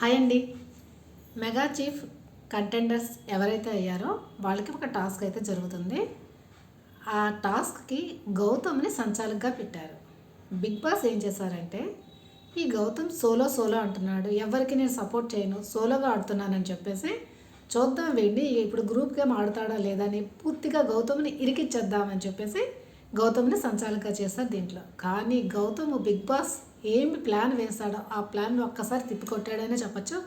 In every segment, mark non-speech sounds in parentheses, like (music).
Hi అండి. Mega chief contenders ఎవరైతే అయ్యారో వాళ్ళకి ఒక టాస్క్ అయితే జరుగుతుంది. ఆ టాస్క్కి గౌతమ్ని సంచాలకుగా పెట్టారు. బిగ్ బాస్ ఏం చేశారంటే ఈ గౌతమ్ సోలో సోలో అంటున్నాడు ఎవరికి నేను సపోర్ట్ చేయను సోలోగా ఆడుతున్నానని చెప్పేసి చూద్దాం వెండి ఇప్పుడు గ్రూప్ గేమ్ ఆడతాడా లేదా అని పూర్తిగా గౌతమ్ని ఇరికిచ్చేద్దామని చెప్పేసి గౌతమ్ని సంచాలకుగా చేస్తారు దీంట్లో. కానీ గౌతమ్ బిగ్ బాస్ ఏమి ప్లాన్ వేశాడో ఆ ప్లాన్ ఒక్కసారి తిప్పికొట్టాడనే చెప్పచ్చు.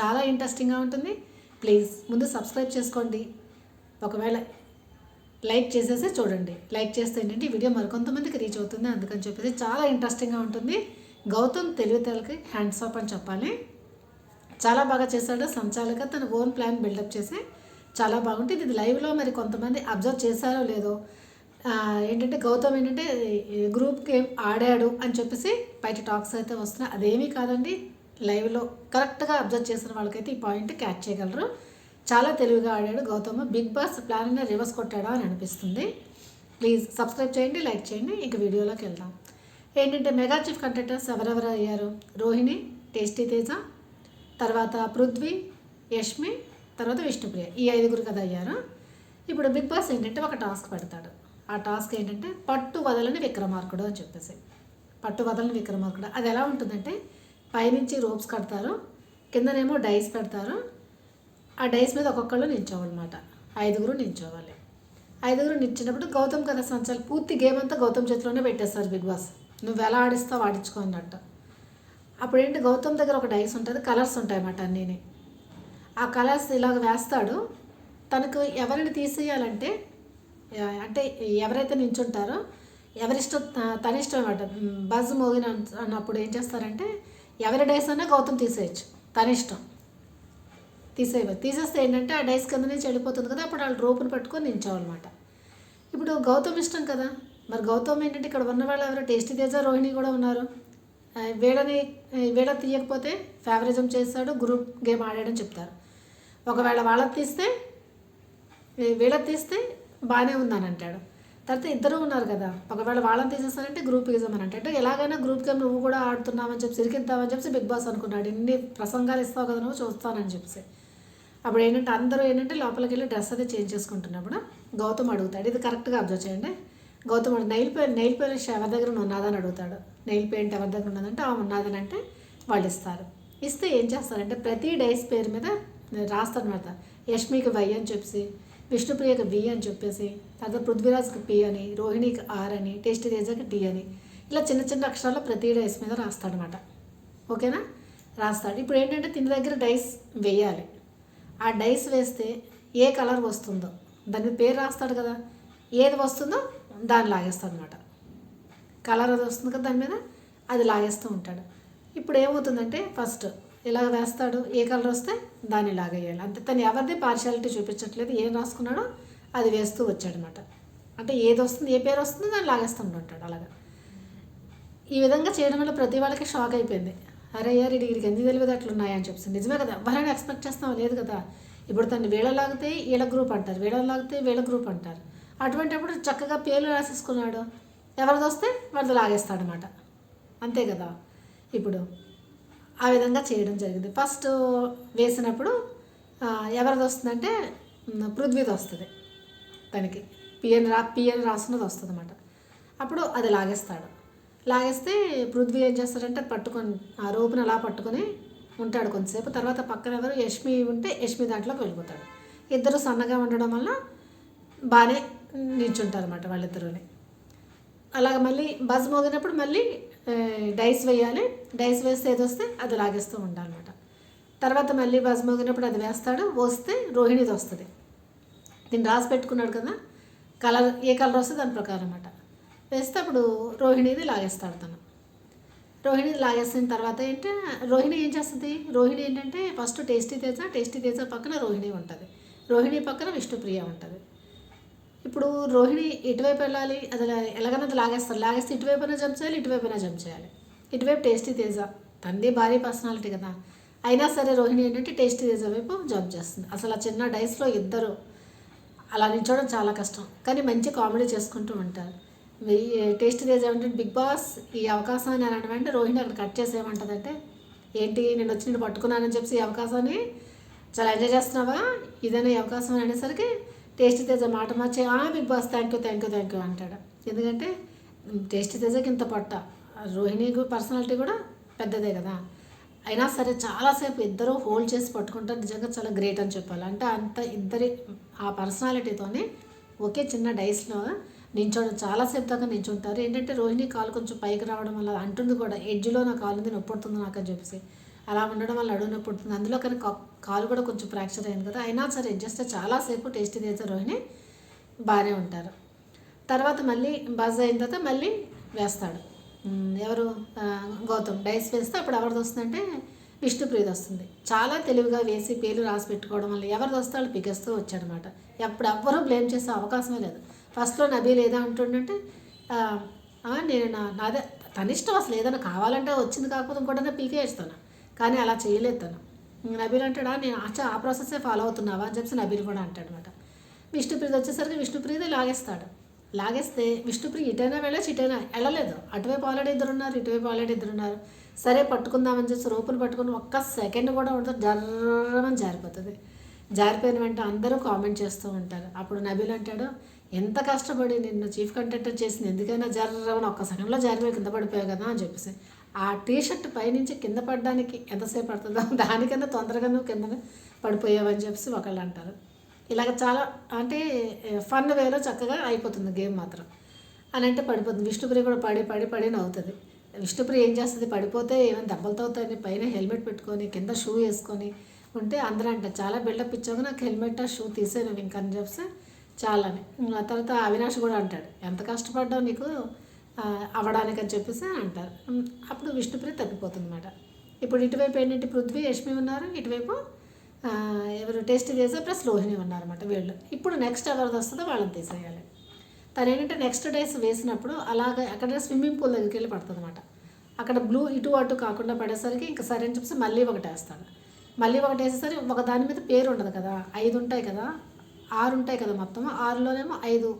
చాలా ఇంట్రెస్టింగ్గా ఉంటుంది. ప్లీజ్ ముందు సబ్స్క్రైబ్ చేసుకోండి. ఒకవేళ లైక్ చేసేసి చూడండి. లైక్ చేస్తే ఏంటంటే వీడియో మరికొంతమందికి రీచ్ అవుతుంది. అందుకని చెప్పేసి చాలా ఇంట్రెస్టింగ్గా ఉంటుంది. గౌతమ్ తెలివితేలకి హ్యాండ్స్ ఆఫ్ అని చెప్పాలి. చాలా బాగా చేశాడు. సంచాలక తన ఓన్ ప్లాన్ బిల్డప్ చేసి చాలా బాగుంటుంది. ఇది లైవ్లో మరి కొంతమంది అబ్జర్వ్ చేశారో లేదో ఏంటంటే గౌతమ్ ఏంటంటే గ్రూప్ గేమ్ ఆడాడు అని చెప్పేసి బయట టాక్స్ అయితే వస్తున్నాయి అదేమీ కాదండి. లైవ్లో కరెక్ట్గా అబ్జర్వ్ చేసిన వాళ్ళకైతే ఈ పాయింట్ క్యాచ్ చేయగలరు. చాలా తెలివిగా ఆడాడు Gautam. Big boss plan reverse కొట్టాడా అని అనిపిస్తుంది. ప్లీజ్ సబ్స్క్రైబ్ చేయండి లైక్ చేయండి. ఇంక వీడియోలోకి వెళ్దాం. ఏంటంటే మెగా చీఫ్ కంటెక్టర్స్ ఎవరెవరు అయ్యారు? రోహిణి టేస్టీ తేజ తర్వాత పృథ్వీ యష్మి తర్వాత విష్ణుప్రియ. ఈ ఐదుగురు కదా అయ్యారు. ఇప్పుడు బిగ్ బాస్ ఏంటంటే ఒక టాస్క్ పెడతాడు. ఆ టాస్క్ ఏంటంటే పట్టు వదలని విక్రమార్కుడు అని చెప్పేసి. పట్టు వదలని విక్రమార్కుడు. అది ఎలా ఉంటుందంటే పైనుంచి రోప్స్ కడతారు కిందనేమో డైస్ పెడతారు. ఆ డైస్ మీద ఒక్కొక్కళ్ళు నించోవాలన్నమాట. ఐదుగురు నించోవాలి. ఐదుగురు నిలిచినప్పుడు గౌతమ్ కథ సంచాలి పూర్తి గేమ్ అంతా గౌతమ్ చేతిలోనే పెట్టేస్తారు బిగ్ బాస్. నువ్వు ఎలా ఆడిస్తావు ఆడించుకో అన్నట్టు. అప్పుడు ఏంటి గౌతమ్ దగ్గర ఒక డైస్ ఉంటుంది కలర్స్ ఉంటాయి అన్నమాట అన్నీని. ఆ కలర్స్ ఇలాగ వేస్తాడు. తనకు ఎవరిని తీసేయాలంటే అంటే ఎవరైతే నించుంటారో ఎవరిష్టం తనిష్టం అనమాట బజ్ మోగిన అన్నప్పుడు ఏం చేస్తారంటే ఎవరి డైస్ అన్నా గౌతమ్ తీసేయచ్చు తనిష్టం ఇష్టం. తీసేస్తే ఏంటంటే ఆ డైస్ కింద నుంచి వెళ్ళిపోతుంది కదా అప్పుడు వాళ్ళు రూపును పట్టుకొని నించోవాలన్నమాట. ఇప్పుడు గౌతమ్ ఇష్టం కదా. మరి గౌతమ్ ఏంటంటే ఇక్కడ ఉన్న వాళ్ళు ఎవరు టేస్టీ తేజ రోహిణి కూడా ఉన్నారు. ఆ, వీళ్ళని వీళ్ళ తీయకపోతే ఫేవరిజం చేస్తాడు గ్రూప్ గేమ్ ఆడాడని చెప్తారు. ఒకవేళ వాళ్ళకి తీస్తే ఈ వీళ్ళకి తీస్తే బాగానే ఉందని అంటాడు తర్వాత ఇద్దరు ఉన్నారు కదా ఒకవేళ వాళ్ళని తీసేస్తారంటే గ్రూప్ గేమ్ అని అంటే అంటే ఎలాగైనా గ్రూప్ గేమ్ నువ్వు కూడా ఆడుతున్నావని చెప్పి సిరికిద్దామని చెప్పి బిగ్ బాస్ అనుకున్నాడు. ఇన్ని ప్రసంగాలు ఇస్తావు కదా నువ్వు చూస్తానని చెప్పి అప్పుడు ఏంటంటే అందరూ ఏంటంటే లోపలికి వెళ్ళి డ్రెస్ అది చేంజ్ చేసుకుంటున్నప్పుడు గౌతమ్ అడుగుతాడు. ఇది కరెక్ట్గా అబ్జర్వ్ చేయండి. గౌతమ్ అడుగు నైల్ పెయింట్ నైల్ పెయింట్ ఎవరి దగ్గర ఉన్నదని అడుగుతాడు. నైల్ పెయింట్ ఎవరి దగ్గర ఉన్నదంటే ఆ ఉన్నదని అంటే వాళ్ళు ఇస్తారు. ఇస్తే ఏం చేస్తారంటే ప్రతి డైస్ పేరు మీద రాస్తాను రాస్తారనమాట. యష్మికి వై అని చెప్పి విష్ణుప్రియకి వి అని చెప్పేసి తర్వాత పృథ్వీరాజ్కి పి అని రోహిణికి ఆర్ అని టేస్ట్ తేజకి డి అని. ఇలా చిన్న చిన్న అక్షరాలు ప్రతి డైస్ మీద రాస్తాడనమాట ఓకేనా? రాస్తాడు. ఇప్పుడు ఏంటంటే తిని దగ్గర డైస్ వేయాలి. ఆ డైస్ వేస్తే ఏ కలర్ వస్తుందో దాని మీద పేరు రాస్తాడు కదా. ఏది వస్తుందో దాన్ని లాగేస్తాడు అనమాట కలర్ అది వస్తుంది కదా దాని మీద అది లాగేస్తూ ఉంటాడు. ఇప్పుడు ఏమవుతుందంటే ఫస్ట్ ఇలా వేస్తాడు ఏ కలర్ వస్తే దాన్ని లాగేయాలి అంతే తను ఎవరిది పార్షాలిటీ చూపించట్లేదు ఏం రాసుకున్నాడో అది వేస్తూ వచ్చాడనమాట. అంటే ఏది వస్తుంది ఏ పేరు వస్తుందో దాన్ని లాగేస్తూ ఉంటాడు అలాగా. ఈ విధంగా చేయడం వల్ల ప్రతి వాళ్ళకి షాక్ అయిపోయింది. అరే అయ్యారు డిగ్రీకి ఎందుకు తెలియదు అట్లా ఉన్నాయని చెప్పేసి నిజమే కదా ఎవరైనా ఎక్స్పెక్ట్ చేస్తాం లేదు కదా. ఇప్పుడు తను వీళ్ళ లాగితే వీళ్ళ గ్రూప్ అంటారు వీళ్ళ లాగితే వీళ్ళ గ్రూప్ అంటారు. అటువంటిప్పుడు చక్కగా పేర్లు రాసేసుకున్నాడు. ఎవరిది వస్తే వాళ్ళది లాగేస్తాడనమాట. అంతే కదా. ఇప్పుడు ఆ విధంగా చేయడం జరిగింది. ఫస్ట్ వేసినప్పుడు ఎవరిది వస్తుందంటే పృథ్వీది వస్తుంది తనకి. పిఎన్ రా పిఎన్ రాసుకున్నది వస్తుంది అనమాట అప్పుడు అది లాగేస్తాడు. లాగేస్తే పృథ్వీ ఏం చేస్తాడంటే పట్టుకొని ఆ రోపుని అలా పట్టుకొని ఉంటాడు కొంతసేపు. తర్వాత పక్కన ఎవరు? యష్మి ఉంటే యష్మి దాంట్లోకి వెళ్ళిపోతాడు. ఇద్దరు సన్నగా ఉండడం వల్ల బాగానే నిల్చుంటారు అనమాట వాళ్ళిద్దరూనే. అలాగ మళ్ళీ బజ్ మోగినప్పుడు మళ్ళీ డైస్ వేయాలి. డైస్ వేస్తే ఏది వస్తే అది లాగేస్తూ ఉండాలన్నమాట. తర్వాత మళ్ళీ బజ్ మోగినప్పుడు అది వేస్తాడు. వస్తే రోహిణిది వస్తుంది. దీన్ని రాసి పెట్టుకున్నాడు కదా. కలర్ ఏ కలర్ వస్తే దాని ప్రకారం అనమాట వేస్తే అప్పుడు రోహిణిది లాగేస్తాడు తను. రోహిణి లాగేసిన తర్వాత ఏంటి రోహిణి ఏం చేస్తుంది? రోహిణి ఏంటంటే first tasty Teja tasty Teja పక్కన రోహిణి ఉంటుంది. రోహిణి పక్కన విష్ణుప్రియ ఉంటుంది. ఇప్పుడు రోహిణి ఇటువైపు వెళ్ళాలి? అది లా- ఎలాగైనా లాగేస్తారు. లాగేస్తే ఇటువైపున జంప్ చేయాలి ఇటువైపున జంప్ చేయాలి. ఇటువైపు టేస్టీ తేజ. తంది భారీ పర్సనాలిటీ కదా. అయినా సరే రోహిణి ఏంటంటే టేస్టీ తేజ వైపు జంప్ చేస్తుంది. అసలు ఆ చిన్న డైస్లో ఇద్దరు అలా నిల్చోవడం చాలా కష్టం. కానీ మంచి కామెడీ చేసుకుంటూ ఉంటారు. టేస్ట్ తేజ ఏమంటే బిగ్ బాస్ ఈ అవకాశాన్ని అని అంటే రోహిణి అక్కడ కట్ చేసి ఏమంటుందంటే ఏంటి నేను వచ్చి నేను పట్టుకున్నానని చెప్పి ఈ అవకాశాన్ని? చాలా ఎంజాయ్ చేస్తున్నావా? ఇదనే ఈ అవకాశం అని అనేసరికి టేస్ట్ తేజ మాట మార్చి "ఆ, big boss thank you thank you thank you అంటాడు. ఎందుకంటే టేస్టీ తేజకి ఇంత పట్ట. రోహిణి పర్సనాలిటీ కూడా పెద్దదే కదా. అయినా సరే చాలాసేపు ఇద్దరు హోల్డ్ చేసి పట్టుకుంటారు నిజంగా చాలా గ్రేట్ అని చెప్పాలి. అంటే అంత ఇద్దరి ఆ పర్సనాలిటీతోనే ఒకే చిన్న డైస్లో నించోడం. చాలాసేపు దాకా నించుంటారు. ఏంటంటే రోహిణి కాలు కొంచెం పైకి రావడం వల్ల అంటుంది కూడా ఎడ్జ్లో నా కాలు? ఉంది నొప్పి నాకు అని చెప్పేసి. అలా ఉండడం వల్ల అడుగు నొప్పి అందులో కానీ కాలు కూడా కొంచెం ఫ్రాక్చర్ అయింది కదా. అయినా సరే జస్ట్ చాలాసేపు టేస్టీ చేసే రోహిణి. బాగానే ఉంటారు. తర్వాత మళ్ళీ బజ్ అయిన తర్వాత మళ్ళీ వేస్తాడు. ఎవరు? గౌతమ్. డైస్ వేస్తే అప్పుడు ఎవరిది వస్తుందంటే విష్ణుప్రియది వస్తుంది. చాలా తెలివిగా వేసి పేర్లు రాసి పెట్టుకోవడం వల్ల ఎవరిది వస్తే వాళ్ళు పికేస్తూ వచ్చాడనమాట ఎప్పుడు ఎవ్వరూ బ్లేమ్ చేసే అవకాశమే లేదు. ఫస్ట్లో నబీ లేదా అంటుండంటే నేను నా నాదే తన ఇష్టం అసలు ఏదైనా కావాలంటే వచ్చింది కాకపోతే ఇంకోటైనా పీకేస్తాను కానీ అలా చేయలేదు తను. నబీల్ అంటాడా? నేను అచ్చా ఆ ప్రాసెస్సే ఫాలో అవుతున్నావా? అని చెప్పి నబీల్ కూడా అంటాడనమాట విష్ణుప్రీతి వచ్చేసరికి విష్ణుప్రీతి లాగేస్తాడు. లాగేస్తే విష్ణుప్రియ ఇటైనా వెళ్ళచ్చు ఇటైనా వెళ్ళలేదు. అటువైపు ఆల్రెడీ ఇద్దరు ఉన్నారు ఇటువైపు ఆల్రెడీ ఇద్దరు ఉన్నారు. సరే పట్టుకుందామని చెప్పి రోపులు పట్టుకుని ఒక్క సెకండ్ కూడా ఉండదు జర్రమని జారిపోతుంది. జారిపోయిన వెంట అందరూ కామెంట్ చేస్తూ ఉంటారు. అప్పుడు నబీల్ అంటాడు ఎంత కష్టపడి నిన్ను చీఫ్ కంటెంటర్ చేసింది ఎందుకైనా జర్రమని ఒక్క సెకండ్లో జారిపోయి కింద పడిపోయావు కదా? అని చెప్పేసి. ఆ టీ షర్ట్ పైనుంచి కింద పడడానికి ఎంతసేపు పడుతుందో (laughs) దానికన్నా తొందరగా నువ్వు కింద పడిపోయావని చెప్పేసి ఒకళ్ళు అంటారు. ఇలాగ చాలా అంటే ఫన్ వేలో చక్కగా అయిపోతుంది గేమ్ మాత్రం. అని అంటే పడిపోతుంది. విష్ణుప్రియ కూడా పడి పడి పడి నవ్వుతుంది. విష్ణుప్రియ ఏం చేస్తుంది? పడిపోతే ఏమైనా దెబ్బలతో అవుతాయని పైన హెల్మెట్ పెట్టుకొని కింద షూ వేసుకొని ఉంటే అందరూ అంటారు చాలా బిల్డప్ ఇచ్చాక నాకు హెల్మెట్ ఆ షూ తీసేను ఇంకా అని చెప్పి చాలానే. ఆ తర్వాత అవినాష్ కూడా అంటాడు ఎంత కష్టపడ్డావు నీకు? ఆ, అని చెప్పేసి అంటారు. అప్పుడు విష్ణుప్రియ తప్పిపోతుంది అనమాట ఇప్పుడు ఇటువైపు ఏంటంటే పృథ్వీ యష్మి ఉన్నారు ఇటువైపు ఎవరు టేస్ట్ చేసే ప్లస్ రోహిణి ఉన్నారన్నమాట వీళ్ళు. ఇప్పుడు నెక్స్ట్ ఎవరిది వస్తుందో వాళ్ళని తీసేయాలి. తను ఏంటంటే నెక్స్ట్ డేస్ వేసినప్పుడు అలాగే అక్కడ స్విమ్మింగ్ పూల్ దగ్గరికి వెళ్ళి పడుతుంది అనమాట అక్కడ బ్లూ ఇటు అటు కాకుండా పడేసరికి ఇంకా సరే అని చెప్పేసి మళ్ళీ ఒకటి వేస్తాడు. మళ్ళీ ఒకటి వేసేసరికి ఒక దాని మీద పేరు ఉండదు కదా ఐదు ఉంటాయి కదా ఆరు ఉంటాయి కదా మొత్తం ఆరులోనేమో ఐదు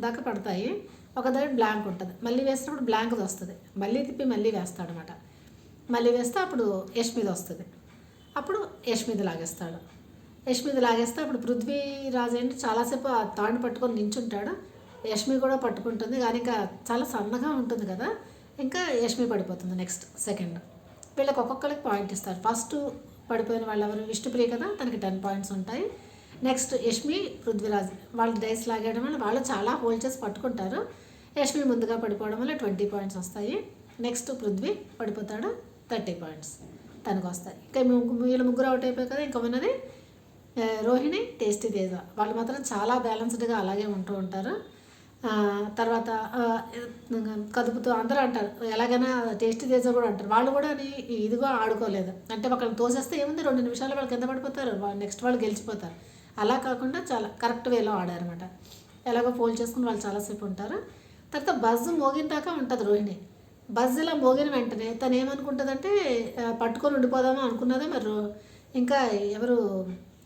దాకా పడతాయి. ఒక దగ్గర బ్లాంక్ ఉంటుంది. మళ్ళీ వేసినప్పుడు బ్లాంక్ వస్తుంది. మళ్ళీ తిప్పి మళ్ళీ వేస్తాడు అనమాట మళ్ళీ వేస్తే అప్పుడు యష్మిది వస్తుంది. అప్పుడు యష్మిది లాగేస్తాడు. యష్మిది లాగేస్తే అప్పుడు పృథ్వీరాజ్ ఏంటి చాలాసేపు ఆ తాడు పట్టుకొని నించుంటాడు. యష్మి కూడా పట్టుకుంటుంది. కానీ ఇంకా చాలా సన్నగా ఉంటుంది కదా. ఇంకా యష్మి పడిపోతుంది నెక్స్ట్ సెకండ్ వీళ్ళకి ఒక్కొక్కరికి పాయింట్ ఇస్తారు. ఫస్ట్ పడిపోయిన వాళ్ళు ఎవరు? విష్ణుప్రియ కదా? తనకి టెన్ పాయింట్స్ ఉంటాయి. నెక్స్ట్ యష్మి పృథ్వీరాజ్. వాళ్ళు డైస్ లాగేయడం వల్ల వాళ్ళు చాలా హోల్డ్ చేసి పట్టుకుంటారు. యష్మి ముందుగా పడిపోవడం వల్ల ట్వంటీ పాయింట్స్ వస్తాయి. నెక్స్ట్ పృథ్వీ పడిపోతాడు థర్టీ పాయింట్స్ తనకు వస్తాయి ఇంకా వీళ్ళ వీళ్ళు ముగ్గురు అవుట్ అయిపోయి కదా ఇంకా ఉన్నది రోహిణి టేస్టీ తేజ. వాళ్ళు మాత్రం చాలా బ్యాలెన్స్డ్గా అలాగే ఉంటూ ఉంటారు. తర్వాత కదుపుతూ అందరూ అంటారు ఎలాగైనా టేస్టీ తేజ కూడా అంటారు. వాళ్ళు కూడా ఇదిగో ఆడుకోలేదు. అంటే ఒకళ్ళు తోసేస్తే ఏముంది? రెండు నిమిషాలు వాళ్ళు కింద పడిపోతారు నెక్స్ట్ వాళ్ళు గెలిచిపోతారు. అలా కాకుండా చాలా కరెక్ట్ వేలో ఆడారనమాట ఎలాగో ఫోన్ చేసుకుని వాళ్ళు చాలాసేపు ఉంటారు. తర్వాత బజ్ మోగిన దాకా ఉంటుంది రోహిణి. బజ్ ఇలా మోగిన వెంటనే తను ఏమనుకుంటుందంటే పట్టుకొని ఉండిపోదామా అనుకున్నదే మరి రో- ఇంకా ఎవరు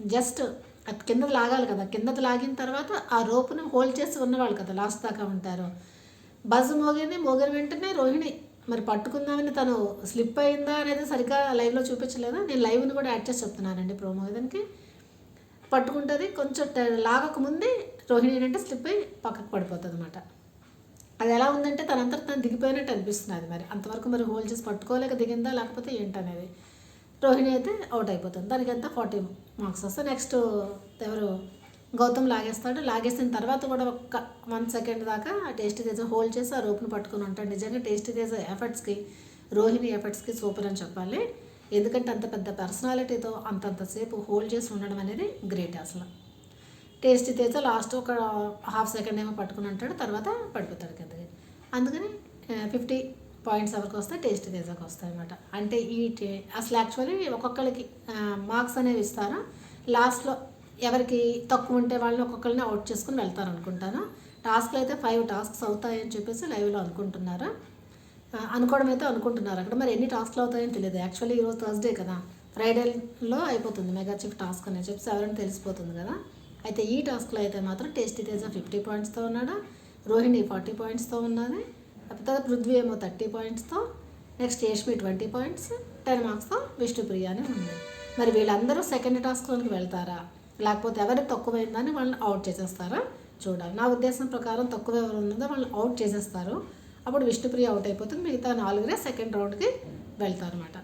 జస్ట్ అది కింద లాగాలి కదా. కిందది లాగిన తర్వాత ఆ రోపును హోల్డ్ చేసి ఉన్నవాళ్ళు కదా లాస్ట్ దాకా ఉంటారు. బజ్ మోగింది మోగిన వెంటనే రోహిణి మరి పట్టుకుందామని తను స్లిప్ అయిందా అనేది సరిగ్గా లైవ్లో చూపించలేదా? నేను లైవ్ని కూడా యాడ్ చేసి చెప్తున్నానండి ప్రోమో దానికి పట్టుకుంటుంది కొంచెం లాగకముందే లాగక ముందే రోహిణి ఏంటంటే స్లిప్ అయి పక్కకు పడిపోతుంది అనమాట అది ఎలా ఉందంటే తనంతట తను దిగిపోయినట్టు అనిపిస్తుంది అది మరి. అంతవరకు మరి హోల్ చేసి పట్టుకోలేక దిగిందా లేకపోతే ఏంటనేది. రోహిణి అయితే అవుట్ అయిపోతుంది. దానికి ఎంత ఫార్టీ మార్క్స్ వస్తే నెక్స్ట్ ఎవరు? గౌతమ్ లాగేస్తాడు. లాగేసిన తర్వాత కూడా ఒక్క వన్ సెకండ్ దాకా ఆ టేస్టీ తేజ హోల్డ్ చేసి ఆ రోప్ని పట్టుకుని ఉంటాడు. నిజంగా టేస్ట్ తేజ ఎఫర్ట్స్కి రోహిణి ఎఫర్ట్స్కి సూపర్ అని చెప్పాలి. ఎందుకంటే అంత పెద్ద పర్సనాలిటీతో అంతంతసేపు హోల్డ్ చేసి ఉండడం అనేది గ్రేట్ అసలు. టేస్ట్ తెస్తే లాస్ట్ ఒక హాఫ్ సెకండ్ ఏమో పట్టుకుని ఉంటాడు తర్వాత పడిపోతాడు కిందకి అందుకని ఫిఫ్టీ పాయింట్స్ ఎవరికి వస్తే టేస్ట్ తేజాకి వస్తాయి అనమాట అంటే ఈ టే- అసలు యాక్చువల్లీ ఒక్కొక్కరికి మార్క్స్ అనేవి ఇస్తారు? లాస్ట్లో ఎవరికి తక్కువ ఉంటే వాళ్ళని ఒక్కొక్కరిని అవుట్ చేసుకుని వెళ్తారు అనుకుంటాను. టాస్క్లు అయితే ఫైవ్ టాస్క్స్ అవుతాయని చెప్పేసి లైవ్లో అనుకుంటున్నారు. అనుకోవడం అయితే అనుకుంటున్నారు. అక్కడ మరి ఎన్ని టాస్క్లు అవుతాయని తెలియదు. యాక్చువల్లీ ఈరోజు థర్స్డే కదా. ఫ్రైడేలో అయిపోతుంది మెగా చిఫ్ టాస్క్ అని చెప్పేసి ఎవరైనా తెలిసిపోతుంది కదా. అయితే ఈ టాస్క్లో అయితే మాత్రం టేస్టీ తేజ ఫిఫ్టీ పాయింట్స్తో ఉన్నాడు రోహిణి ఫార్టీ పాయింట్స్తో ఉన్నది తర్వాత పృథ్వీ ఏమో thirty పాయింట్స్తో next Yashmi twenty points ten మార్క్స్తో Vishnupriya అని ఉంది మరి వీళ్ళందరూ సెకండ్ టాస్క్లోనికి వెళ్తారా? లేకపోతే ఎవరు తక్కువైందని వాళ్ళని అవుట్ చేసేస్తారా? చూడాలి. నా ఉద్దేశం ప్రకారం తక్కువ ఎవరు ఉన్నదో వాళ్ళని అవుట్ చేసేస్తారు. అప్పుడు విష్ణుప్రియ అవుట్ అయిపోతుంది. మిగతా నాలుగురే సెకండ్ రౌండ్కి వెళ్తారు అనమాట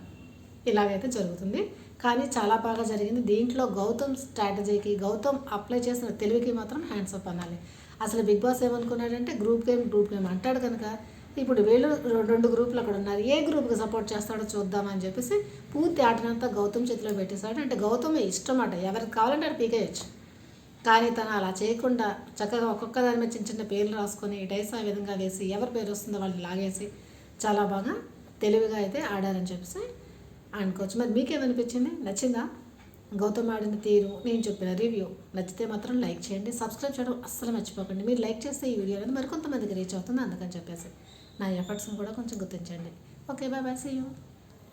ఇలాగైతే జరుగుతుంది. కానీ చాలా బాగా జరిగింది. దీంట్లో గౌతమ్ స్ట్రాటజీకి గౌతమ్ అప్లై చేసిన తెలివికి మాత్రం హ్యాండ్స్ అప్ అనాలి. అసలు బిగ్ బాస్ ఏమనుకున్నాడంటే గ్రూప్ గేమ్ గ్రూప్ గేమ్ అంటాడు కనుక ఇప్పుడు వీళ్ళు రెండు గ్రూపులు అక్కడ ఉన్నారు. ఏ గ్రూప్కి సపోర్ట్ చేస్తాడో చూద్దామని చెప్పేసి పూర్తి ఆటనంతా గౌతమ్ చేతిలో పెట్టేశాడు. అంటే గౌతమే ఇష్టం అట ఎవరికి కావాలంటే అది పీకేయచ్చు. కానీ తను అలా చేయకుండా చక్కగా ఒక్కొక్క దాని మీద చిన్న చిన్న పేర్లు రాసుకొని డైస్ ఆ విధంగా వేసి ఎవరి పేరు వస్తుందో వాళ్ళని లాగేసి చాలా బాగా తెలివిగా అయితే ఆడారని చెప్పేసి అనుకోవచ్చు. మరి మీకేమనిపించింది? నచ్చిందా? గౌతమ్ ఆడిన తీరు నేను చెప్పిన రివ్యూ నచ్చితే మాత్రం లైక్ చేయండి. సబ్స్క్రైబ్ చేయడం అస్సలు మర్చిపోకండి. మీరు లైక్ చేస్తే ఈ వీడియో అనేది మరికొంతమందికి రీచ్ అవుతుంది. అందుకని చెప్పేసి నా ఎఫర్ట్స్ని కూడా కొంచెం గుర్తించండి. Okay bye bye see you.